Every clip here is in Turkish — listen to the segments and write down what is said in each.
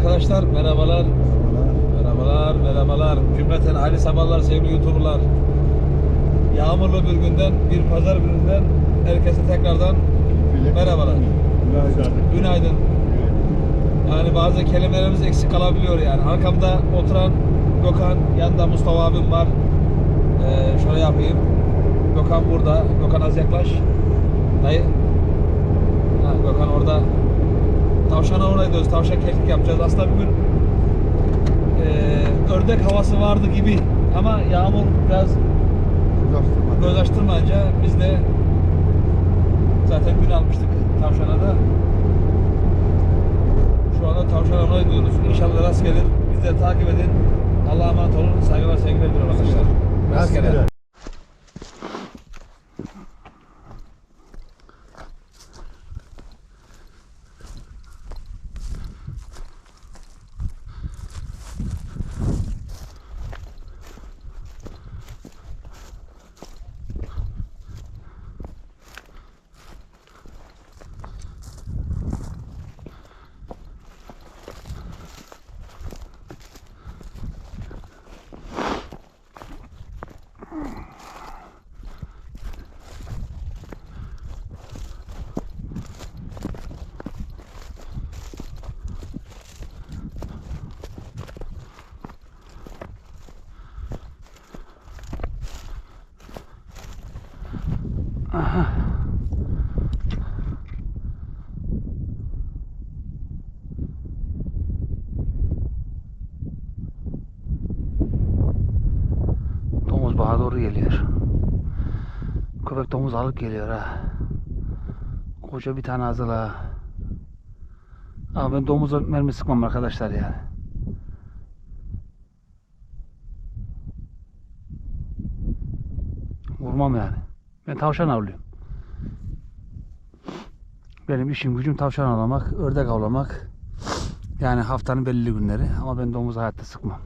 arkadaşlar, merhabalar. Merhabalar, merhabalar. Cümleten hayırlı sabahlar sevgili YouTuber'lar. Yağmurlu bir günden, bir pazar gününden herkese tekrardan merhabalar. Günaydın. Yani bazı kelimelerimiz eksik kalabiliyor yani. Arkamda oturan Gökhan, yanında Mustafa abim var. Ee, şöyle yapayım. Gökhan burada. Gökhan az yaklaş. Dayı. Ha, Gökhan orada. Tavşana oraya gidiyoruz. Tavşan keklik yapacağız. Aslında bugün ee, ördek havası vardı gibi. Ama yağmur biraz göz açtırmayınca biz de zaten gün almıştık tavşana da. Şu anda tavşana oraya gidiyoruz. İnşallah rast gelir. Biz de takip edin. Allah'a emanet olun. Saygılar, sevgiler diliyorum arkadaşlar. Rastgele. Domuz bağa doğru geliyor. Köpek domuz alıp geliyor ha. Koca bir tane azıla. Ama ben domuza mermi sıkmam arkadaşlar yani. Vurmam yani. Ben tavşan avlıyorum. Benim işim gücüm tavşan avlamak, ördek avlamak. Yani haftanın belirli günleri. Ama ben domuz hayatta sıkmam.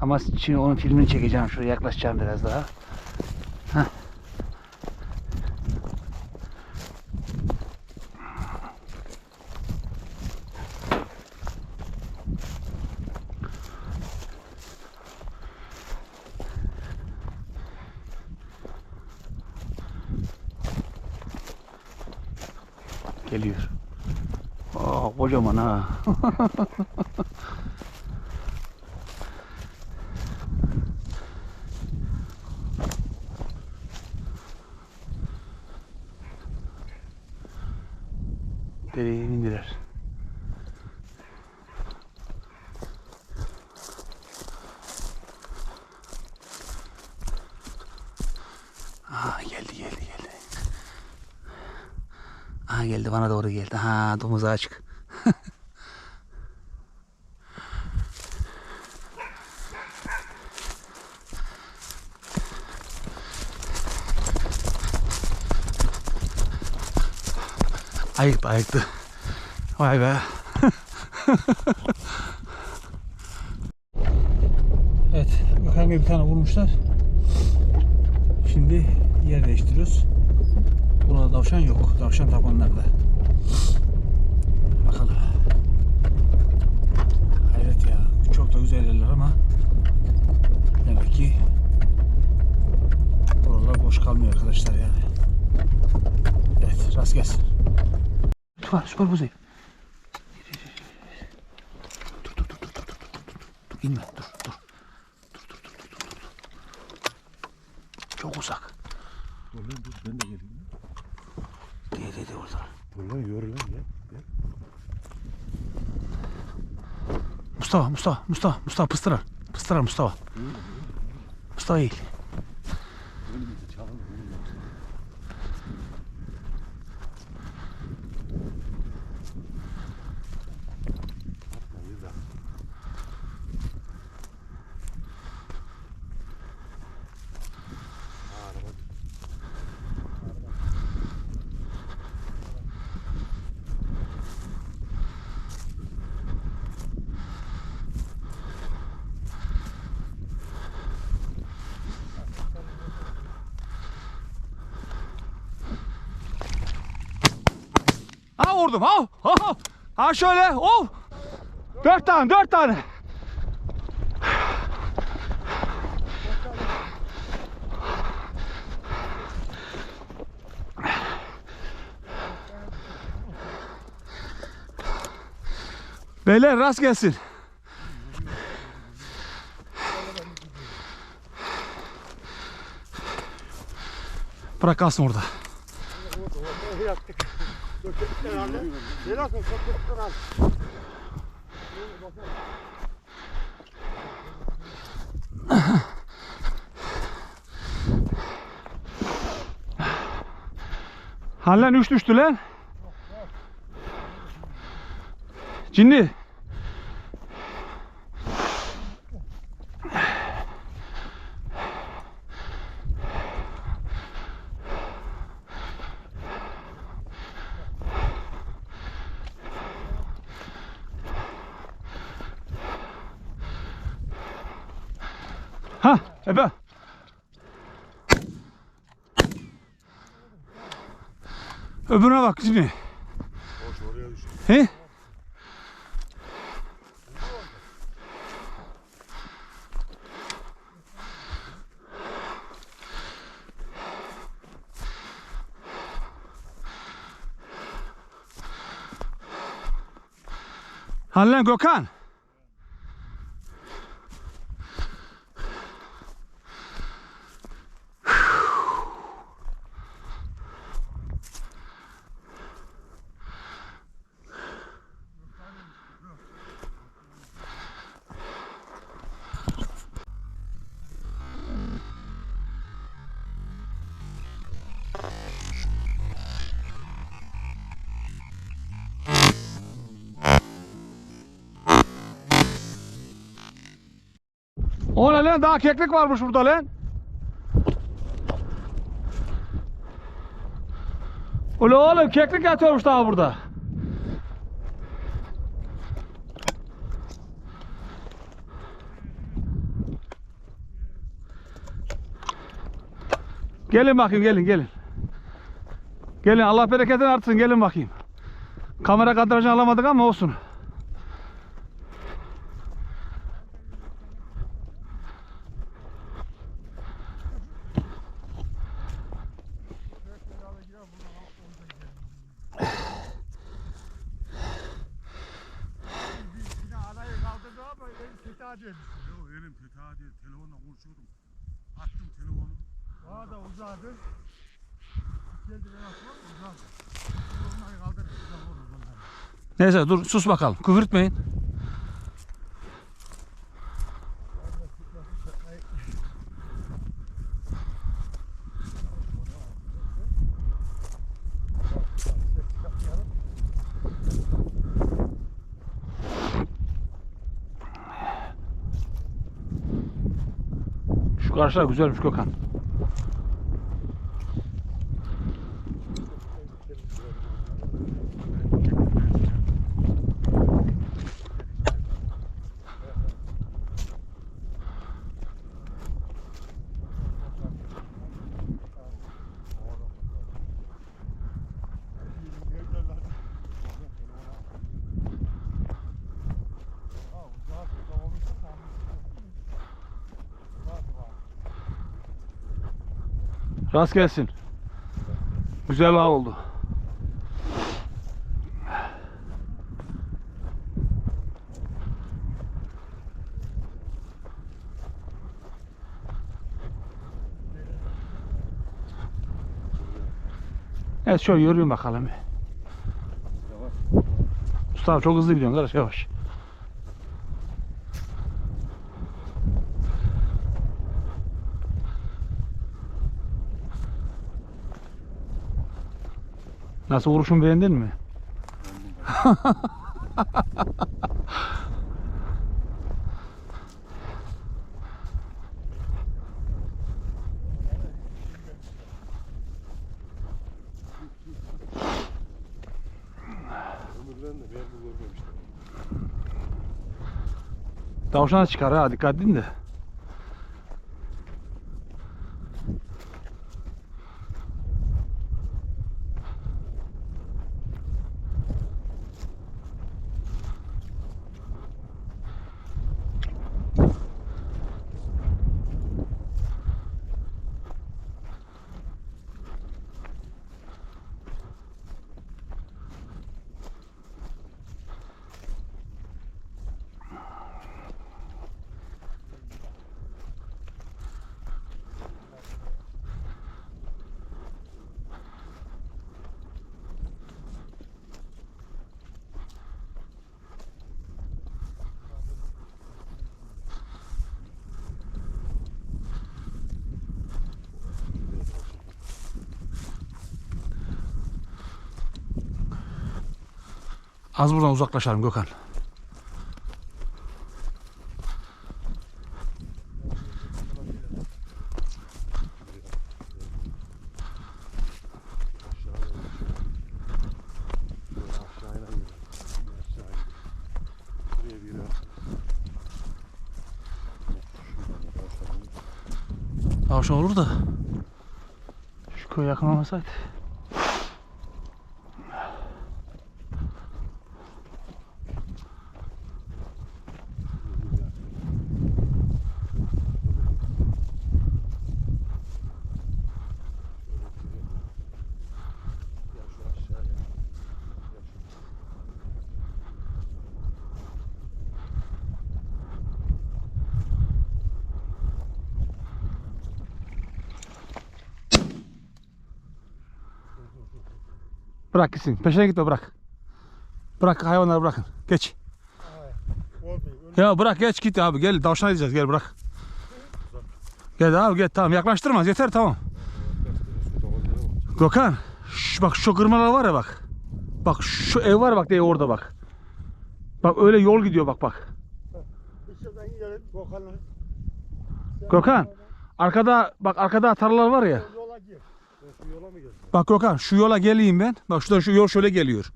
Ama şimdi onun filmini çekeceğim. Şuraya yaklaşacağım biraz daha. Heh. Geliyor. Aa, kocaman ha. Dereye indiler. Aa geldi geldi geldi. Aa geldi bana doğru geldi. Ha domuz açık. Ayıktı ayıktı. Vay be. evet. Bakan bir tane vurmuşlar. Şimdi yer değiştiriyoruz. Burada tavşan yok. Tavşan tabanlarda. Bakalım. Hayret ya. Çok da güzel yerler ama demek ki buralar boş kalmıyor arkadaşlar yani. Evet rast gelsin. Süper süper buzayım. Dur dur dur dur dur dur dur dur dur inme dur dur. Dur dur dur dur dur dur. Çok uzak. Dur lan dur ben de geleyim. Diye dedi orada. Dur lan yürü lan gel. gel. Mustafa Mustafa Mustafa Mustafa pıstırar. Pıstırar Mustafa. Mustafa eğil. Vurdum ha. Ha, ha. ha şöyle. Oh. Dört tane, dört tane. Beyler rast gelsin. Bırak kalsın orada. Hallen üç düştü lan. Cinni. Ha, Ebe. Öbürüne bak Cinni. Boş oraya düştü. He? Hallen Gökhan. O ne lan daha keklik varmış burada lan. Ula oğlum keklik yatıyormuş daha burada. Gelin bakayım gelin gelin. Gelin Allah bereketini artsın gelin bakayım. Kamera kadrajını alamadık ama olsun. Yine anayı kaldırdı ama elim kötü acıymış. Yok elim kötü hadi telefonla konuşuyordum. Açtım telefonu. Bana da uzadı. Geldi ben atmam uzadı. Onları kaldırdı. Uzak olur bunlar. Neyse dur sus bakalım. Küfürtmeyin. Şu karşılar güzelmiş Gökhan. Rast gelsin. Güzel av oldu. Evet şöyle yürüyün bakalım. Mustafa çok hızlı gidiyorsun kardeş yavaş. Nasıl vuruşun beğendin mi? Tavşana çıkar ha dikkat edin de. Az buradan uzaklaşalım Gökhan. Tavşan olur da. Şu köy yakın. Bırak gitsin. Peşine gitme bırak. Bırak hayvanları bırakın. Geç. Ya bırak geç git abi gel tavşana gideceğiz gel bırak. Gel abi gel tamam yaklaştırmaz yeter tamam. Gökhan şş, bak şu kırmalar var ya bak. Bak şu ev var bak diye orada bak. Bak öyle yol gidiyor bak bak. Gökhan arkada bak arkada tarlalar var ya. Yola gir. Bak Gökhan şu yola geleyim ben. Bak şuradan şu yol şöyle geliyor.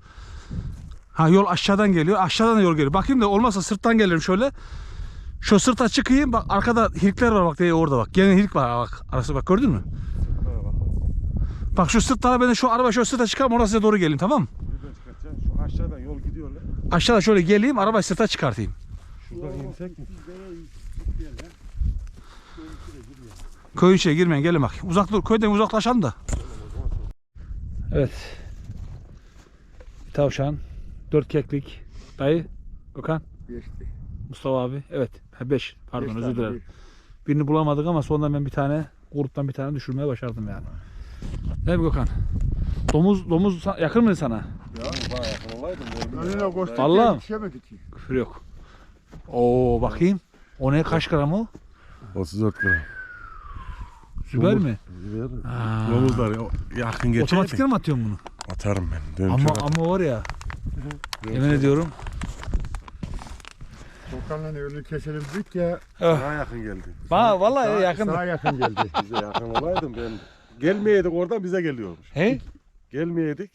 Ha yol aşağıdan geliyor. Aşağıdan da yol geliyor. Bakayım da olmazsa sırttan gelirim şöyle. Şu sırta çıkayım. Bak arkada hirikler var bak diye orada bak. Gene hirik var bak. Arası bak gördün mü? Bak şu sırtlara ben şu araba şu sırta çıkarım size doğru geleyim tamam mı? Şu aşağıdan yol gidiyor lan. Aşağıda şöyle geleyim arabayı sırta çıkartayım. Şuradan insek mi? Köy içine girmeyin gelin bak. Uzak dur köyden uzaklaşalım da. Evet. Tavşan. Dört keklik. Dayı. Gökhan. Geçti. Mustafa abi. Evet. 5. Pardon Beş özür dilerim. bir. Birini bulamadık ama sonunda ben bir tane gruptan bir tane düşürmeye başardım yani. Değil mi Gökhan? Domuz domuz yakın mıydı sana? Ya bayağı yakın olaydım. Önüne koştuk. Küfür yok. Oo bakayım. O ne kaç gram o? 34 gram. Süper mi? Züber. Aa. Domuzlar yakın geçer. Otomatikten mi atıyorsun bunu? Atarım ben. Dönüp Ama ama var ya. Yemin ediyorum. Gökhan'la önünü keselim dedik ya. Daha yakın geldi. Bana vallahi Daha- yakın. Daha yakın geldi. Bize yakın olaydım ben. Gelmeyeydik oradan bize geliyormuş. He? Gelmeyeydik.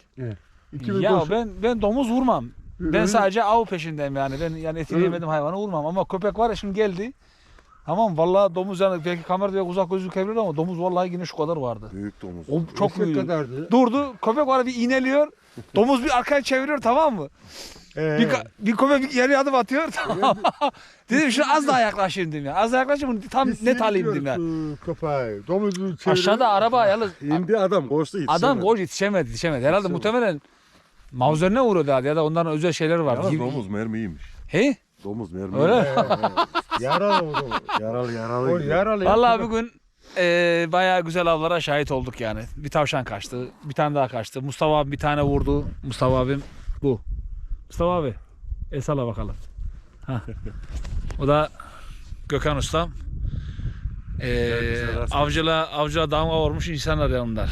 İkimiz Ya koş- ben ben domuz vurmam. Ben sadece av peşindeyim yani. Ben yani etini yemedim hayvanı vurmam ama köpek var ya şimdi geldi. Tamam vallahi domuz yani belki kamerada uzak gözükebilir ama domuz vallahi yine şu kadar vardı. Büyük domuz. O çok büyük. kadardı. Durdu köpek var bir iğneliyor. Domuz bir arkaya çeviriyor tamam mı? Ee, Bir, bir köpek bir geri adım atıyor tamam. dedim şu az daha yaklaşayım dedim ya. Az daha yaklaşayım bunu tam biz net alayım dedim ya. şu Köpeği. Domuzu çeviriyor. Aşağıda araba yalnız İndi adam koştu yetişemedi. adam gol yetişemedi yetişemedi. Herhalde Yetişemedi. muhtemelen Mauser'ine uğradı ya da onların özel şeyleri var. Gibi- domuz mermiymiş. He? Domuz mermi. Öyle. Ee, yaralı o domuz. Yaralı yaralı. O yaralı. Vallahi bugün eee bayağı güzel avlara şahit olduk yani. Bir tavşan kaçtı, bir tane daha kaçtı. Mustafa abi bir tane vurdu. Mustafa abim bu. Mustafa abi, el salla bakalım. Hah. o da Gökhan Ustam. Rast- avcıla, avcıla damga vurmuş insanlar yanımda.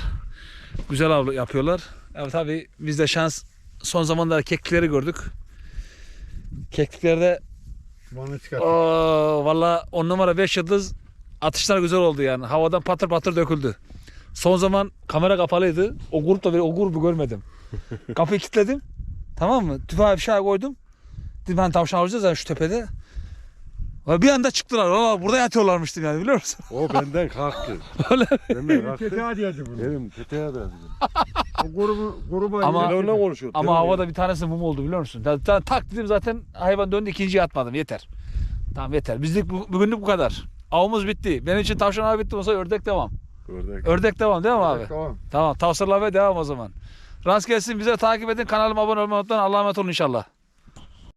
Güzel av yapıyorlar. Evet tabi biz de şans son zamanlarda keklikleri gördük. Kekliklerde. Oo, valla 10 numara 5 yıldız atışlar güzel oldu yani. Havadan patır patır döküldü. Son zaman kamera kapalıydı. O grupta bile o grubu görmedim. Kapıyı kilitledim. Tamam mı? Tüfeğe bir şey koydum. Dedim ben tavşan alacağız yani şu tepede. Ve Bir anda çıktılar. Valla burada yatıyorlarmış dedim yani biliyor musun? O benden kalktı. Öyle. Benden kalktı. tete diyeceğim bunu. Benim teteğe de dedim. O grubu, gruba Ama- Telefonla konuşuyor. Ama telefonla. havada bir tanesi mum oldu biliyor musun? Ta- ta- tak dedim zaten hayvan döndü ikinciye atmadım yeter. Tamam yeter. Bizlik bu, bugünlük bu kadar. Avımız bitti. Benim için tavşan abi bitti. Olsa ördek devam. Ördek. Ördek devam değil mi abi? Tamam. Tamam tavsiyeler ve devam o zaman. Rast gelsin bize takip edin kanalıma abone olmayı unutmayın. Allah'a emanet olun inşallah.